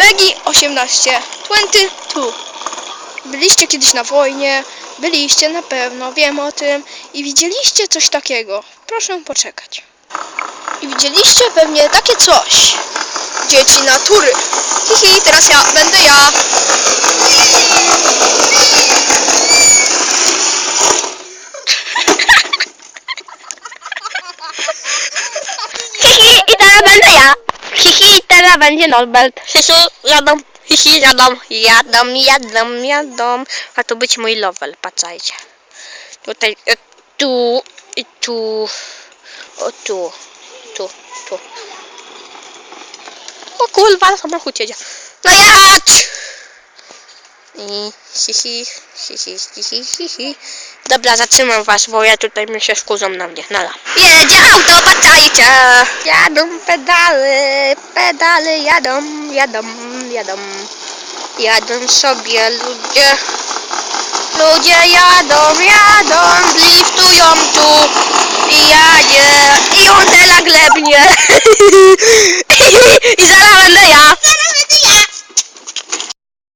Peggy 18. 22. Byliście kiedyś na wojnie, byliście na pewno, wiem o tym i widzieliście coś takiego. Proszę poczekać. I widzieliście pewnie takie coś. Dzieci natury. Hihi, teraz ja, będę ja. Hihi, i teraz będę ja. Hihi, teraz będzie Norbert. Hihi, jadą. Hihi, jadą. Jadą, jadą, jadą. A to być mój level, patrzajcie. Tutaj, e, tu i tu. O tu, tu, tu. O kurwa, samochód jedzie. No jadź! I hihi, hihi, hihi, hihi. Dobra, zatrzymam was, bo ja tutaj mi się skurzą na mnie. Nala. Jedzie auto, patrzajcie! Jadą pedale, pedale jadą, jadą, jadą. Jadą sobie ludzie. Ludzie jadą, jadą, driftują tu i jadzie i on glebnie.